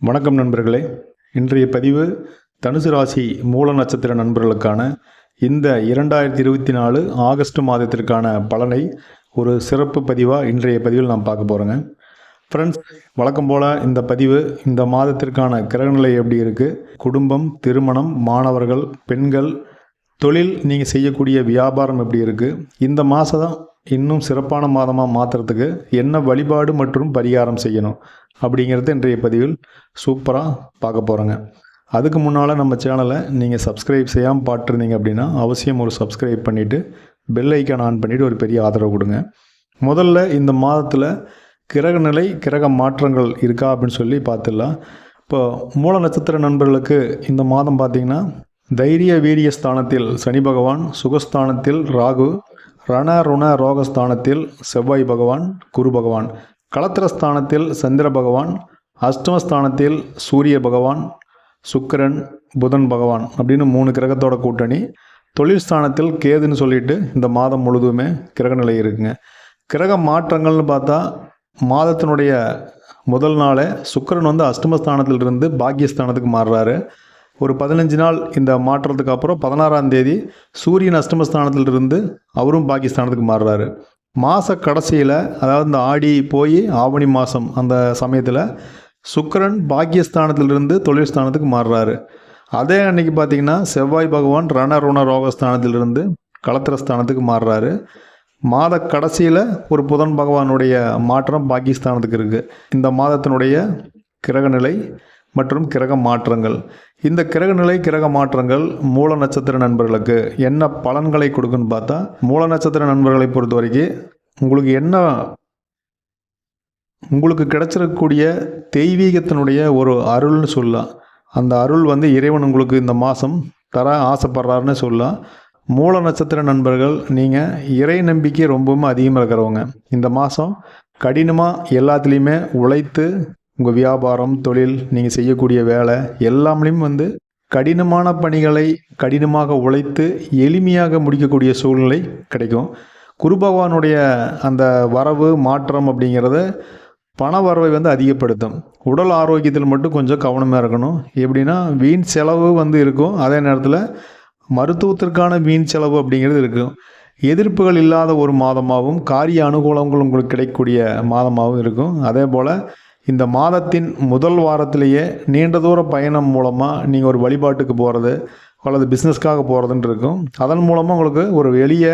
வணக்கம் நண்பர்களே. இன்றைய பதிவு தனுசு ராசி மூல நட்சத்திர நண்பர்களுக்கான இந்த இரண்டாயிரத்தி இருபத்தி நாலு ஆகஸ்ட் மாதத்திற்கான பலனை ஒரு சிறப்பு பதிவாக இன்றைய பதிவில் நாம் பார்க்க போகிறோங்க ஃப்ரெண்ட்ஸ் வழக்கம் போல் இந்த பதிவு இந்த மாதத்திற்கான கிரகநிலை எப்படி இருக்குது குடும்பம் திருமணம் மாணவர்கள் பெண்கள் தொழில் நீங்கள் செய்யக்கூடிய வியாபாரம் எப்படி இருக்குது இந்த மாதம் இன்னும் சிறப்பான மாதமாக மாற்றுறதுக்கு என்ன வழிபாடு மற்றும் பரிகாரம் செய்யணும் அப்படிங்கிறது இன்றைய பதிவில் சூப்பராக பார்க்க போகிறோங்க அதுக்கு முன்னால் நம்ம சேனலை நீங்கள் சப்ஸ்கிரைப் செய்யாமல் பார்த்துருந்தீங்க அப்படின்னா அவசியம் ஒரு சப்ஸ்கிரைப் பண்ணிவிட்டு பெல் ஐக்கான் ஆன் பண்ணிவிட்டு ஒரு பெரிய ஆதரவு கொடுங்க. முதல்ல இந்த மாதத்தில் கிரகநிலை கிரக மாற்றங்கள் இருக்கா அப்படின்னு சொல்லி பார்த்துடலாம். இப்போ மூல நட்சத்திர நண்பர்களுக்கு இந்த மாதம் பார்த்திங்கன்னா தைரிய வீரிய ஸ்தானத்தில் சனி பகவான் சுகஸ்தானத்தில் ராகு ரண ருண ரோகஸ்தானத்தில் செவ்வாய் பகவான் குரு பகவான். களத்திரஸ்தானத்தில் சந்திர பகவான் அஷ்டமஸ்தானத்தில் சூரிய பகவான் சுக்கிரன் புதன் பகவான் அப்படின்னு மூணு கிரகத்தோட கூட்டணி. தொழில் ஸ்தானத்தில் கேதுன்னு சொல்லிட்டு இந்த மாதம் முழுதுமே கிரகநிலை இருக்குங்க. கிரக மாற்றங்கள்னு பார்த்தா மாதத்தினுடைய முதல் நாளே சுக்கிரன் வந்து அஷ்டமஸ்தானத்திலிருந்து பாக்கியஸ்தானத்துக்கு மாறுறாரு. ஒரு பதினஞ்சு நாள் இந்த மாற்றத்துக்கு அப்புறம் பதினாறாம் தேதி சூரியன் அஷ்டமஸ்தானத்திலிருந்து அவரும் பாகிஸ்தானத்துக்கு மாறுறாரு. மாத கடைசியில் அதாவது இந்த ஆடி போய் ஆவணி மாதம் அந்த சமயத்தில் சுக்கரன் பாக்கியஸ்தானத்திலிருந்து தொழில் ஸ்தானத்துக்கு மாறுறாரு. அதே அன்னைக்கு பார்த்தீங்கன்னா செவ்வாய் பகவான் ரண ரணருண ரோகஸ்தானத்திலிருந்து களத்திரஸ்தானத்துக்கு மாறுறாரு. மாத கடைசியில் ஒரு புதன் பகவானுடைய மாற்றம் பாகிஸ்தானத்துக்கு இருக்குது இந்த மாதத்தினுடைய கிரகநிலை மற்றும் கிரக மாற்றங்கள். இந்த கிரகநிலை கிரக மாற்றங்கள் மூல நட்சத்திர நண்பர்களுக்கு என்ன பலன்களை கொடுக்குன்னு பார்த்தா மூல நட்சத்திர நண்பர்களை பொறுத்த வரைக்கும் உங்களுக்கு என்ன உங்களுக்கு கிடைச்சிருக்கக்கூடிய தெய்வீகத்தினுடைய ஒரு அருள்னு சொல்லலாம். அந்த அருள் வந்து இறைவன் உங்களுக்கு இந்த மாதம் தர ஆசைப்படுறாருன்னு சொல்லலாம். மூல நட்சத்திர நண்பர்கள் நீங்கள் இறை நம்பிக்கை ரொம்பவும் அதிகமாக இருக்கிறவங்க. இந்த மாதம் கடினமாக எல்லாத்துலேயுமே உழைத்து உங்கள் வியாபாரம் தொழில் நீங்கள் செய்யக்கூடிய வேலை எல்லாமே வந்து கடினமான பணிகளை கடினமாக உழைத்து எளிமையாக முடிக்கக்கூடிய சூழ்நிலை கிடைக்கும். குரு பகவானுடைய அந்த வரவு மாற்றம் அப்படிங்கிறத பண வரவை வந்து அதிகப்படுத்தும். உடல் ஆரோக்கியத்தில் மட்டும் கொஞ்சம் கவனமாக இருக்கணும். எப்படின்னா வீண் செலவு வந்து இருக்கும். அதே நேரத்தில் மருத்துவத்திற்கான வீண் செலவு அப்படிங்கிறது இருக்கும். எதிர்ப்புகள் இல்லாத ஒரு மாதமாகவும் காரிய அனுகூலங்கள் உங்களுக்கு கிடைக்கக்கூடிய மாதமாகவும் இருக்கும். அதே போல் இந்த மாதத்தின் முதல் வாரத்திலேயே நீண்ட தூர பயணம் மூலமாக நீங்கள் ஒரு வழிபாட்டுக்கு போகிறது அல்லது பிஸ்னஸ்க்காக போகிறதுன்னு இருக்கும். அதன் மூலமாக உங்களுக்கு ஒரு எளிய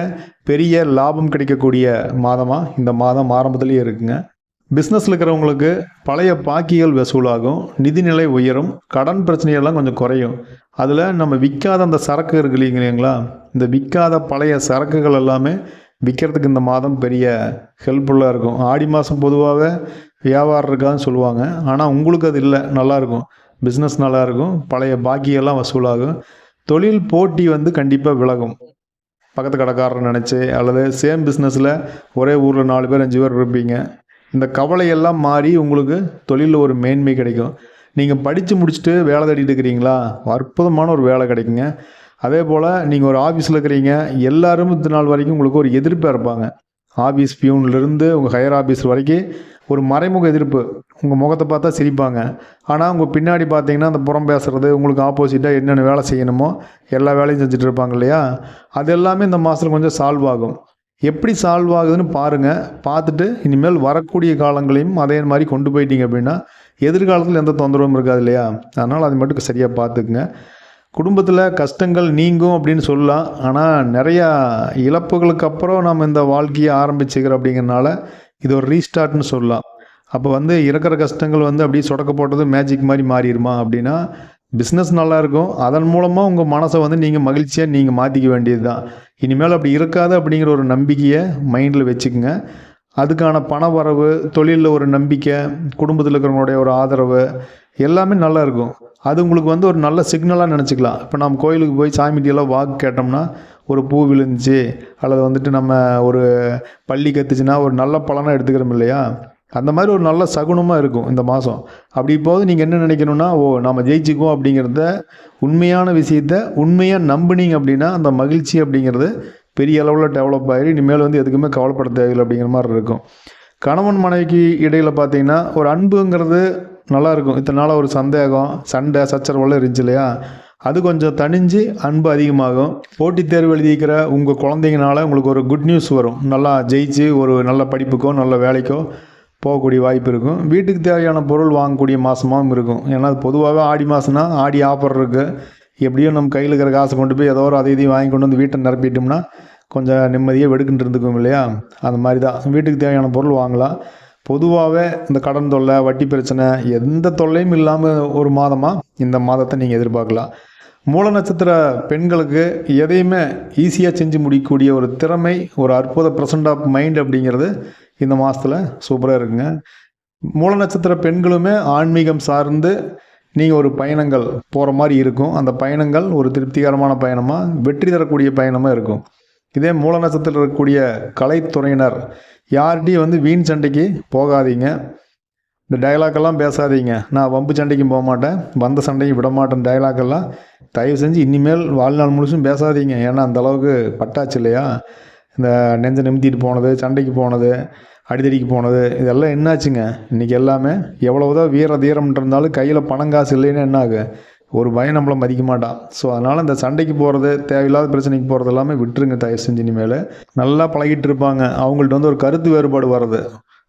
பெரிய லாபம் கிடைக்கக்கூடிய மாதமாக இந்த மாதம் ஆரம்பத்துலேயே இருக்குங்க. பிஸ்னஸில் இருக்கிறவங்களுக்கு பழைய பாக்கிகள் வசூலாகும் நிதிநிலை உயரும் கடன் பிரச்சனையெல்லாம் கொஞ்சம் குறையும். அதில் நம்ம விற்காத அந்த சரக்கு இருக்கு இல்லைங்களா? இந்த விற்காத பழைய சரக்குகள் எல்லாமே விற்கிறதுக்கு இந்த மாதம் பெரிய ஹெல்ப்ஃபுல்லாக இருக்கும். ஆடி மாதம் பொதுவாக வியாபாரம் இருக்காதுன்னு சொல்லுவாங்க. ஆனால் உங்களுக்கு அது இல்லை. நல்லாயிருக்கும் பிஸ்னஸ் நல்லாயிருக்கும் பழைய பாக்கியெல்லாம் வசூலாகும். தொழில் போட்டி வந்து கண்டிப்பாக விலகும். பக்கத்து கடைக்காரர் நினச்சி அல்லது சேம் பிஸ்னஸில் ஒரே ஊரில் நாலு பேர் அஞ்சு பேர் இருப்பீங்க. இந்த கவலையெல்லாம் மாறி உங்களுக்கு தொழிலில் ஒரு மேன்மை கிடைக்கும். நீங்கள் படித்து முடிச்சுட்டு வேலை தேடிட்டு இருக்கிறீங்களா? அற்புதமான ஒரு வேலை கிடைக்குங்க. அதே போல் நீங்கள் ஒரு ஆஃபீஸில் இருக்கிறீங்க. எல்லாரும் இந்த நாள் வரைக்கும் உங்களுக்கு ஒரு எதிர்ப்பாக இருப்பாங்க ஆஃபீஸ் பியூன்லேருந்து உங்கள் ஹையர் ஆஃபீஸ் வரைக்கும் ஒரு மறைமுக எதிர்ப்பு. உங்கள் முகத்தை பார்த்தா சிரிப்பாங்க. ஆனால் உங்கள் பின்னாடி பார்த்தீங்கன்னா அந்த புறம் பேசுகிறது உங்களுக்கு ஆப்போசிட்டாக என்னென்ன வேலை செய்யணுமோ எல்லா வேலையும் செஞ்சுட்டு இருப்பாங்க இல்லையா? அது எல்லாமே இந்த மாதத்தில் கொஞ்சம் சால்வ் ஆகும். எப்படி சால்வ் ஆகுதுன்னு பாருங்கள் பார்த்துட்டு இனிமேல் வரக்கூடிய காலங்களையும் அதே மாதிரி கொண்டு போயிட்டீங்க அப்படின்னா எதிர்காலத்தில் எந்த தொந்தரவும் இருக்காது இல்லையா? அதனால் அது மட்டும் சரியாக பார்த்துக்குங்க. குடும்பத்தில் கஷ்டங்கள் நீங்கும் அப்படின்னு சொல்லலாம். ஆனால் நிறையா இழப்புகளுக்கு அப்புறம் நம்ம இந்த வாழ்க்கையை ஆரம்பிச்சுக்கிறோம் அப்படிங்கிறனால இது ஒரு ரீஸ்டார்ட்னு சொல்லலாம். அப்போ வந்து இருக்கிற கஷ்டங்கள் வந்து அப்படியே சொடக்க போட்டது மேஜிக் மாதிரி மாறிடுமா அப்படின்னா பிஸ்னஸ் நல்லாயிருக்கும் அதன் மூலமாக உங்கள் மனசை வந்து நீங்கள் மகிழ்ச்சியாக நீங்கள் மாற்றிக்க வேண்டியது தான் இனிமேல் அப்படி இருக்காது அப்படிங்கிற ஒரு நம்பிக்கையை மைண்டில் வச்சுக்கோங்க. அதுக்கான பண வரவு தொழிலில் ஒரு நம்பிக்கை குடும்பத்தில் இருக்கிறவங்களுடைய ஒரு ஆதரவு எல்லாமே நல்லா இருக்கும். அது உங்களுக்கு வந்து ஒரு நல்ல சிக்னலாக நினச்சிக்கலாம். இப்போ நம்ம கோயிலுக்கு போய் சாமிகிட்டெல்லாம் வாக்கு கேட்டோம்னா ஒரு பூ விழுந்துச்சு அல்லது வந்துட்டு நம்ம ஒரு பள்ளி கத்துச்சுன்னா ஒரு நல்ல பலனாக எடுத்துக்கிறோம் இல்லையா? அந்த மாதிரி ஒரு நல்ல சகுனமாக இருக்கும் இந்த மாதம் அப்படி இப்போது நீங்கள் என்ன நினைக்கணும்னா ஓ நம்ம ஜெயிச்சுக்குவோம் அப்படிங்கிறத உண்மையான விஷயத்த உண்மையாக நம்புனீங்க அப்படின்னா அந்த மகிழ்ச்சி அப்படிங்கிறது பெரிய அளவில் டெவலப் ஆகி இனிமேல் வந்து எதுக்குமே கவலைப்பட தேவையில்லை அப்படிங்கிற மாதிரி இருக்கும். கணவன் மனைவிக்கு இடையில் பார்த்தீங்கன்னா ஒரு அன்புங்கிறது நல்லாயிருக்கும். இத்தனை நாளாக ஒரு சந்தேகம் சண்டை சச்சரவெல்லாம் இருந்துச்சு இல்லையா? அது கொஞ்சம் தணிஞ்சு அன்பு அதிகமாகும். போட்டித் தேர்வு எழுதிக்கிற உங்கள் குழந்தைங்கனால உங்களுக்கு ஒரு குட் நியூஸ் வரும். நல்லா ஜெயிச்சு ஒரு நல்ல படிப்புக்கோ நல்ல வேலைக்கோ போகக்கூடிய வாய்ப்பு இருக்கும். வீட்டுக்கு தேவையான பொருள் வாங்கக்கூடிய மாதமாகவும் இருக்கும். ஏன்னா அது பொதுவாகவே ஆடி மாதம்னா ஆடி ஆஃபர் இருக்குது எப்படியும் நம்ம கையில் இருக்கிற காசை கொண்டு போய் ஏதோ ஒரு அதை இதையும் வாங்கி கொண்டு வந்து வீட்டை நிரப்பிட்டோம்னா கொஞ்சம் நிம்மதியாக வெடுக்குன்னு இருந்துக்கும் இல்லையா? அந்த மாதிரி தான் வீட்டுக்கு தேவையான பொருள் வாங்கலாம். பொதுவாகவே இந்த கடன் தொல்லை வட்டி பிரச்சனை எந்த தொல்லையும் இல்லாமல் ஒரு மாதமாக இந்த மாதத்தை நீங்கள் எதிர்பார்க்கலாம். மூல நட்சத்திர பெண்களுக்கு எதையுமே ஈஸியாக செஞ்சு முடிக்கக்கூடிய ஒரு திறமை ஒரு அற்புத ப்ரெசன்ட் ஆஃப் மைண்ட் அப்படிங்கிறது இந்த மாதத்தில் சூப்பராக இருக்குங்க. மூல நட்சத்திர பெண்களுமே ஆன்மீகம் சார்ந்து நீங்கள் ஒரு பயணங்கள் போகிற மாதிரி இருக்கும். அந்த பயணங்கள் ஒரு திருப்திகரமான பயணமாக வெற்றி தரக்கூடிய பயணமாக இருக்கும். இதே மூல நட்சத்திரத்தில் இருக்கக்கூடிய கலைத்துறையினர் யார்கிட்டையும் வந்து வீண் சண்டைக்கு போகாதீங்க. இந்த டயலாக்கெல்லாம் பேசாதீங்க. நான் வம்பு சண்டைக்கும் போக மாட்டேன். வந்த சண்டையும் விட மாட்டேன் டயலாக்கெல்லாம் தயவு செஞ்சு இனிமேல் வாழ்நாள் முழுசும் பேசாதீங்க. ஏன்னா அந்த அளவுக்கு பட்டாச்சு இல்லையா? இந்த நெஞ்சை நிமித்திட்டு போனது சண்டைக்கு போனது அடிதடிக்கு போனது இதெல்லாம் என்னாச்சுங்க? இன்றைக்கி எல்லாமே எவ்வளவுதான் வீர தீரம்ன்றிருந்தாலும் இருந்தாலும் கையில் பணம் காசு இல்லைன்னு என்ன ஆகு ஒரு பயம் நம்மளை மதிக்க மாட்டான் ஸோ அதனால் இந்த சண்டைக்கு போகிறது தேவையில்லாத பிரச்சனைக்கு போகிறது எல்லாமே விட்டுருங்க தயவு செஞ்சு இனிமேல். நல்லா பழகிட்டு இருப்பாங்க. அவங்கள்ட்ட வந்து ஒரு கருத்து வேறுபாடு வர்றது.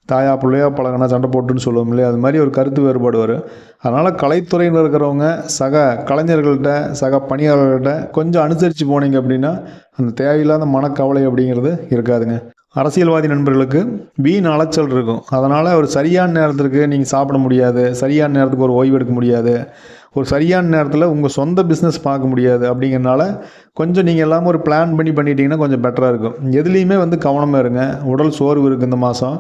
தாயா பிள்ளையா பழகினா சண்டை போட்டுன்னு சொல்லுவோம் இல்லையா? அது மாதிரி ஒரு கருத்து வேறுபாடு வரும் அதனால் கலைத்துறையில் இருக்கிறவங்க சக கலைஞர்கள்ட்ட சக பணியாளர்கள்ட்ட கொஞ்சம் அனுசரித்து போனீங்க அப்படின்னா அந்த தேவையில்லாத மனக்கவலை அப்படிங்கிறது இருக்காதுங்க. அரசியல்வாதி நண்பர்களுக்கு வீண் அலைச்சல் இருக்கும். அதனால் ஒரு சரியான நேரத்திற்கு நீங்கள் சாப்பிட முடியாது. சரியான நேரத்துக்கு ஒரு ஓய்வு எடுக்க முடியாது. ஒரு சரியான நேரத்தில் உங்கள் சொந்த பிஸ்னஸ் பார்க்க முடியாது அப்படிங்கிறனால கொஞ்சம் நீங்கள் எல்லாமே ஒரு பிளான் பண்ணி பண்ணிட்டீங்கன்னா கொஞ்சம் பெட்டராக இருக்கும். எதுலேயுமே வந்து கவனமாக இருங்க. உடல் சோர்வு இருக்குது இந்த மாதம்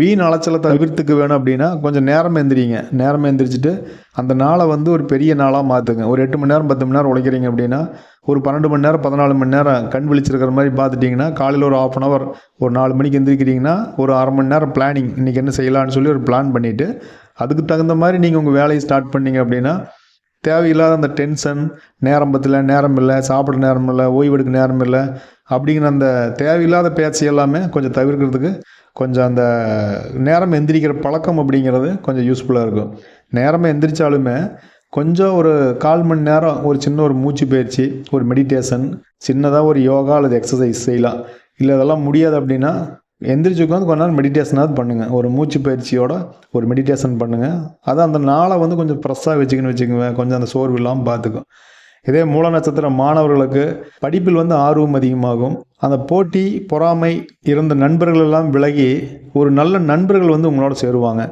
வீண் அலைச்சலை தவிர்த்துக்க வேணும் அப்படின்னா கொஞ்சம் நேரம் எந்திரிங்க. நேரம் எந்திரிச்சிட்டு அந்த நாளை வந்து ஒரு பெரிய நாளாக மாற்றுங்க ஒரு எட்டு மணி நேரம் பத்து மணி நேரம் உழைக்கிறீங்க அப்படின்னா ஒரு பன்னெண்டு மணி நேரம் பதினாலு மணி நேரம் கண் விழிச்சிருக்கிற மாதிரி பார்த்துட்டிங்கன்னா காலையில் ஒரு ஆஃப் அன் ஹவர் ஒரு நாலு மணிக்கு எந்திரிக்கிறீங்கன்னா ஒரு அரை மணி நேரம் பிளானிங் இன்றைக்கி என்ன செய்யலாம்னு சொல்லி ஒரு பிளான் பண்ணிவிட்டு அதுக்கு தகுந்த மாதிரி நீங்கள் உங்கள் வேலையை ஸ்டார்ட் பண்ணீங்க அப்படின்னா தேவையில்லாத அந்த டென்ஷன் நேரம் பத்தல நேரம் இல்லை சாப்பிட நேரம் இல்லை ஓய்வெடுக்க நேரம் இல்லை அப்படிங்கிற அந்த தேவையில்லாத பேச்சு எல்லாமே கொஞ்சம் தவிர்க்கிறதுக்கு கொஞ்சம் அந்த நேரம் எந்திரிக்கிற பழக்கம் அப்படிங்கிறது கொஞ்சம் யூஸ்ஃபுல்லாக இருக்கும். நேரமே எந்திரிச்சாலுமே கொஞ்சம் ஒரு கால் மணி நேரம் ஒரு சின்ன ஒரு மூச்சு பயிற்சி ஒரு மெடிடேஷன் சின்னதாக ஒரு யோகா அல்லது எக்ஸசைஸ் செய்யலாம். இல்லை இதெல்லாம் முடியாது அப்படின்னா எந்திரிச்சு உட்காந்து கொஞ்ச நேரம் மெடிடேஷனாவது பண்ணுங்கள் ஒரு மூச்சு பயிற்சியோட ஒரு மெடிடேஷன் பண்ணுங்கள் அதை அந்த நாளை வந்து கொஞ்சம் ஃப்ரெஷ்ஷாக வச்சுக்கணும் வச்சுக்குவேன் கொஞ்சம் அந்த சோர்வு இல்லாமல் பார்த்துக்கும் இதே மூல நட்சத்திர மாணவர்களுக்கு படிப்பில் வந்து ஆர்வம் அதிகமாகும். அந்த போட்டி பொறாமை இருந்த நண்பர்கள் எல்லாம் விலகி ஒரு நல்ல நண்பர்கள் வந்து உங்களோட சேருவாங்க.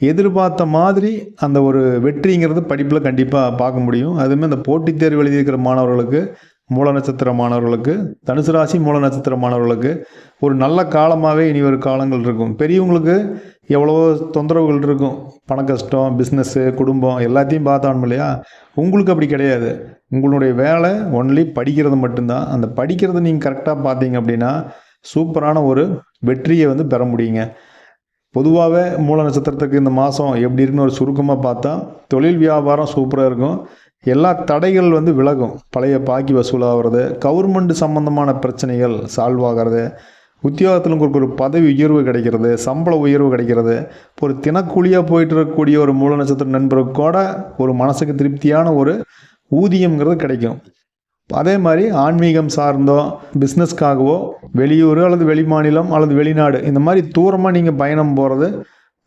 எதிர்பார்த்த மாதிரி அந்த ஒரு வெற்றிங்கிறது படிப்பில் கண்டிப்பாக பார்க்க முடியும். அதுவுமே அந்த போட்டித் தேர்வு எழுதியிருக்கிற மாணவர்களுக்கு மூல நட்சத்திரமானவர்களுக்கு தனுசு ராசி மூல நட்சத்திரமானவர்களுக்கு ஒரு நல்ல காலமாகவே இனி ஒரு காலங்கள் இருக்கும். பெரியவங்களுக்கு எவ்வளவோ தொந்தரவுகள் இருக்கும். பண கஷ்டம் பிஸ்னஸ்ஸு குடும்பம் எல்லாத்தையும் பார்த்தோம் இல்லையா? உங்களுக்கு அப்படி கிடையாது. உங்களுடைய வேலை ஒன்லி படிக்கிறது மட்டும்தான். அந்த படிக்கிறத நீங்கள் கரெக்டாக பார்த்தீங்க அப்படின்னா சூப்பரான ஒரு வெற்றியை வந்து பெற முடியுங்க. பொதுவாகவே மூல நட்சத்திரத்துக்கு இந்த மாதம் எப்படி இருக்குன்னு ஒரு சுருக்கமாக பார்த்தா தொழில் வியாபாரம் சூப்பராக இருக்கும். எல்லா தடைகள் வந்து விலகும். பழைய பாக்கி வசூலாகிறது கவர்மெண்ட் சம்மந்தமான பிரச்சனைகள் சால்வ் ஆகிறது உத்தியோகத்தில் உங்களுக்கு ஒரு பதவி உயர்வு கிடைக்கிறது சம்பள உயர்வு கிடைக்கிறது. ஒரு தினக்கூலியாக போயிட்டு இருக்கக்கூடிய ஒரு மூல நட்சத்திர நண்பருக்கு கூட ஒரு மனசுக்கு திருப்தியான ஒரு ஊதியம்ங்கிறது கிடைக்கும். அதே மாதிரி ஆன்மீகம் சார்ந்தோ பிஸ்னஸ்க்காகவோ வெளியூர் அல்லது வெளிமாநிலம் அல்லது வெளிநாடு இந்த மாதிரி தூரமாக நீங்கள் பயணம் போகிறது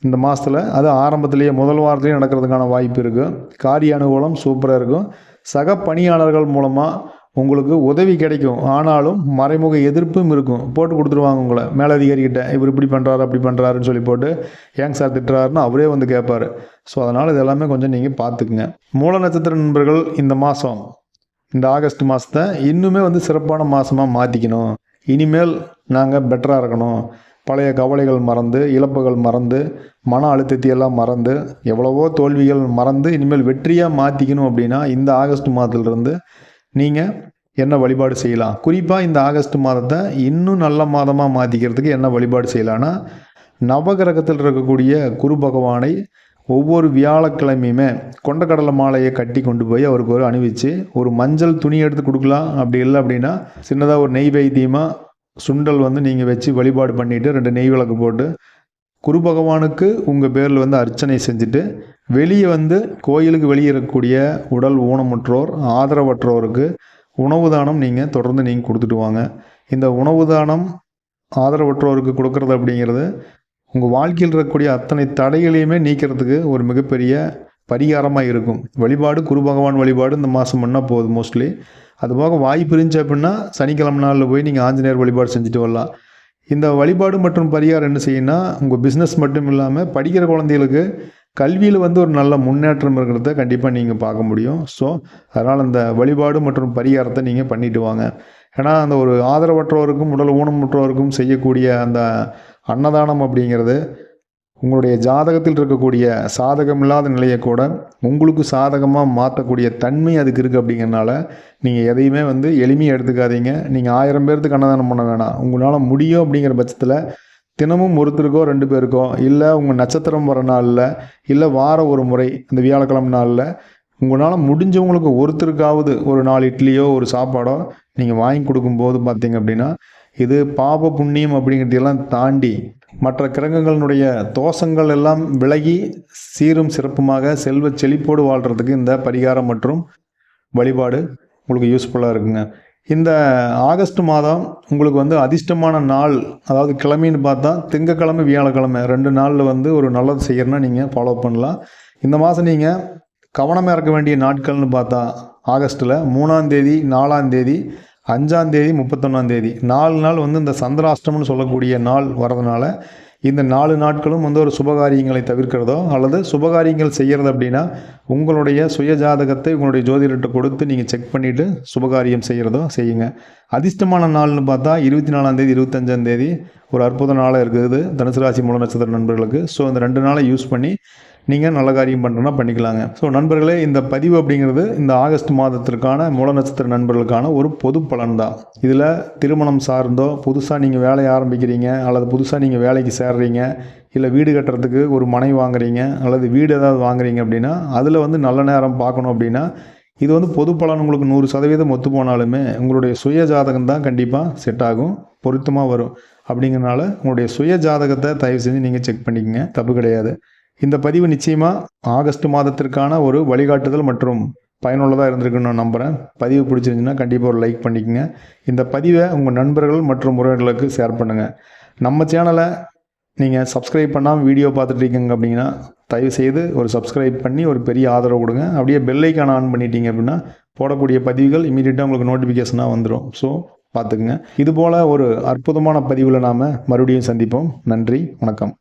இந்த மாதத்தில் அது ஆரம்பத்திலேயே முதல் வாரத்துலேயே நடக்கிறதுக்கான வாய்ப்பு இருக்குது காரிய அனுகூலம் சூப்பராக இருக்கும். சக பணியாளர்கள் மூலமாக உங்களுக்கு உதவி கிடைக்கும். ஆனாலும் மறைமுக எதிர்ப்பும் இருக்கும். போட்டு கொடுத்துருவாங்க உங்களை. மேலதிகாரிகிட்ட இவர் இப்படி பண்ணுறாரு அப்படி பண்ணுறாருன்னு சொல்லி போட்டு ஏங்க சார் திட்டுறாருன்னு அவரே வந்து கேட்பார். ஸோ அதனால் இது எல்லாமே கொஞ்சம் நீங்கள் பார்த்துக்குங்க. மூல நட்சத்திர நண்பர்கள் இந்த மாதம் இந்த ஆகஸ்ட் மாதத்தை இன்னுமே வந்து சிறப்பான மாதமாக மாற்றிக்கணும் இனிமேல் நாங்கள் பெட்டராக இருக்கணும். பழைய கவலைகள் மறந்து இழப்புகள் மறந்து மன அழுத்தத்தை எல்லாம் மறந்து எவ்வளவோ தோல்விகள் மறந்து இனிமேல் வெற்றியாக மாற்றிக்கணும் அப்படின்னா இந்த ஆகஸ்ட் மாதத்துலேருந்து நீங்கள் என்ன வழிபாடு செய்யலாம்? குறிப்பாக இந்த ஆகஸ்ட் மாதத்தை இன்னும் நல்ல மாதமாக மாற்றிக்கிறதுக்கு என்ன வழிபாடு செய்யலான்னா நவகிரகத்தில் இருக்கக்கூடிய குரு பகவானை ஒவ்வொரு வியாழக்கிழமையுமே கொண்டக்கடலை மாலையை கட்டி கொண்டு போய் அவருக்கு ஒரு அணிவிச்சு ஒரு மஞ்சள் துணி எடுத்து கொடுக்கலாம். அப்படி இல்லை அப்படின்னா சின்னதாக ஒரு நெய் வைத்தியமாக சுண்டல் வந்து நீங்கள் வச்சு வழிபாடு பண்ணிவிட்டு ரெண்டு நெய் விளக்கு போட்டு குரு பகவானுக்கு உங்கள் பேரில் வந்து அர்ச்சனை செஞ்சுட்டு வெளியே வந்து கோயிலுக்கு வெளியே இருக்கக்கூடிய உடல் ஊனமுற்றோர் ஆதரவற்றோருக்கு உணவு தானம் நீங்கள் தொடர்ந்து நீங்கள் கொடுத்துட்டு வாங்க. இந்த உணவு தானம் ஆதரவற்றோருக்கு கொடுக்கறது அப்படிங்கிறது உங்கள் வாழ்க்கையில் இருக்கக்கூடிய அத்தனை தடைகளையுமே நீக்கிறதுக்கு ஒரு மிகப்பெரிய பரிகாரமாக இருக்கும். வழிபாடு குரு பகவான் வழிபாடு இந்த மாதம் பண்ணால் போதும் மோஸ்ட்லி அதுபோக வாய்ப்பு இருந்துச்சு அப்படின்னா சனிக்கிழமை நாளில் போய் நீங்கள் ஆஞ்சநேயர் வழிபாடு செஞ்சுட்டு வரலாம். இந்த வழிபாடு மற்றும் பரிகாரம் என்ன செய்யுன்னா உங்கள் பிஸ்னஸ் மட்டும் இல்லாமல் படிக்கிற குழந்தைகளுக்கு கல்வியில் வந்து ஒரு நல்ல முன்னேற்றம் இருக்கிறத கண்டிப்பாக நீங்கள் பார்க்க முடியும். ஸோ அதனால் அந்த வழிபாடு மற்றும் பரிகாரத்தை நீங்கள் பண்ணிட்டு வாங்க. ஏன்னா அந்த ஒரு ஆதரவற்றோருக்கும் உடல் ஊனமுற்றோருக்கும் செய்யக்கூடிய அந்த அன்னதானம் அப்படிங்கிறது உங்களுடைய ஜாதகத்தில் இருக்கக்கூடிய சாதகமில்லாத நிலையை கூட உங்களுக்கு சாதகமாக மாற்றக்கூடிய தன்மை அதுக்கு இருக்குது அப்படிங்கிறனால நீங்கள் எதையுமே வந்து எளிமையாக எடுத்துக்காதீங்க. நீங்கள் ஆயிரம் பேர்த்துக்கு அன்னதானம் பண்ண வேணாம். உங்களால் முடியும் அப்படிங்கிற பட்சத்தில் தினமும் ஒருத்தருக்கோ ரெண்டு பேருக்கோ இல்லை உங்கள் நட்சத்திரம் வர நாளில் இல்லை வார ஒரு முறை இந்த வியாழக்கிழமை நாளில் உங்களால் முடிஞ்சவங்களுக்கு ஒருத்தருக்காவது ஒரு நாலு இட்லியோ ஒரு சாப்பாடோ நீங்கள் வாங்கி கொடுக்கும்போது பார்த்தீங்க அப்படின்னா இது பாப புண்ணியம் அப்படிங்கிறதெல்லாம் தாண்டி மற்ற கிரகங்களினுடைய தோஷங்கள் எல்லாம் விலகி சீரும் சிறப்புமாக செல்வ செழிப்போடு வாழ்கிறதுக்கு இந்த பரிகாரம் மற்றும் வழிபாடு உங்களுக்கு யூஸ்ஃபுல்லாக இருக்குங்க. இந்த ஆகஸ்ட் மாதம் உங்களுக்கு வந்து அதிர்ஷ்டமான நாள் அதாவது கிழமைன்னு பார்த்தா திங்கக்கிழமை வியாழக்கிழமை ரெண்டு நாளில் வந்து ஒரு நல்லது செய்யறதுனா நீங்கள் ஃபாலோ பண்ணலாம். இந்த மாதம் நீங்கள் கவனமாக இருக்க வேண்டிய நாட்கள்னு பார்த்தா ஆகஸ்ட்டில் மூணாம் தேதி நாலாம் தேதி அஞ்சாம் தேதி முப்பத்தொன்னாம் தேதி. நாலு நாள் வந்து இந்த சந்திராஷ்டமம்னு சொல்லக்கூடிய நாள் வரதுனால இந்த நாலு நாட்களும் வந்து ஒரு சுபகாரியங்களை தவிர்க்கிறதோ அல்லது சுபகாரியங்கள் செய்கிறது அப்படின்னா உங்களுடைய சுய ஜாதகத்தை உங்களுடைய ஜோதிடர்கிட்ட கொடுத்து நீங்கள் செக் பண்ணிவிட்டு சுபகாரியம் செய்கிறதோ செய்யுங்க. அதிர்ஷ்டமான நாள்னு பார்த்தா இருபத்தி நாலாம் தேதி இருபத்தஞ்சாம் தேதி ஒரு அற்புத நாளாக இருக்குது தனுசு ராசி மூல நட்சத்திர நண்பர்களுக்கு. ஸோ இந்த ரெண்டு நாளை யூஸ் பண்ணி நீங்கள் நல்ல காரியம் பண்ணுறோன்னா பண்ணிக்கலாங்க. ஸோ நண்பர்களே இந்த பதிவு அப்படிங்கிறது இந்த ஆகஸ்ட் மாதத்திற்கான மூல நட்சத்திர நண்பர்களுக்கான ஒரு பொது பலன் தான் இதில் திருமணம் சார்ந்தோ புதுசாக நீங்கள் வேலையை ஆரம்பிக்கிறீங்க அல்லது புதுசாக நீங்கள் வேலைக்கு சேர்றீங்க இல்லை வீடு கட்டுறதுக்கு ஒரு மனை வாங்குறீங்க அல்லது வீடு ஏதாவது வாங்குறீங்க அப்படின்னா அதில் வந்து நல்ல நேரம் பார்க்கணும் அப்படின்னா இது வந்து பொது பலன் உங்களுக்கு நூறு சதவீதம் ஒத்து போனாலுமே உங்களுடைய சுய ஜாதகம் தான் கண்டிப்பாக செட் ஆகும் பொருத்தமாக வரும். அப்படிங்கிறனால உங்களுடைய சுய ஜாதகத்தை தயவு செஞ்சு நீங்கள் செக் பண்ணிக்கங்க தப்பு கிடையாது. இந்த பதிவு நிச்சயமாக ஆகஸ்ட் மாதத்திற்கான ஒரு வழிகாட்டுதல் மற்றும் பயனுள்ளதாக இருந்திருக்குன்னு நான் நம்புகிறேன் பதிவு பிடிச்சிருந்துச்சுன்னா கண்டிப்பாக ஒரு லைக் பண்ணிக்கோங்க. இந்த பதிவை உங்கள் நண்பர்கள் மற்றும் உறவினர்களுக்கு ஷேர் பண்ணுங்கள் நம்ம சேனலை நீங்கள் சப்ஸ்கிரைப் பண்ணாமல் வீடியோ பார்த்துட்டு இருக்கீங்க அப்படின்னா தயவு செய்து ஒரு சப்ஸ்கிரைப் பண்ணி ஒரு பெரிய ஆதரவு கொடுங்க. அப்படியே பெல்லைக்கான ஆன் பண்ணிட்டீங்க அப்படின்னா போடக்கூடிய பதிவுகள் இமீடியட்டாக உங்களுக்கு நோட்டிஃபிகேஷனாக வந்துடும் ஸோ பார்த்துக்குங்க. இதுபோல் ஒரு அற்புதமான பதிவில் நாம் மறுபடியும் சந்திப்போம். நன்றி வணக்கம்.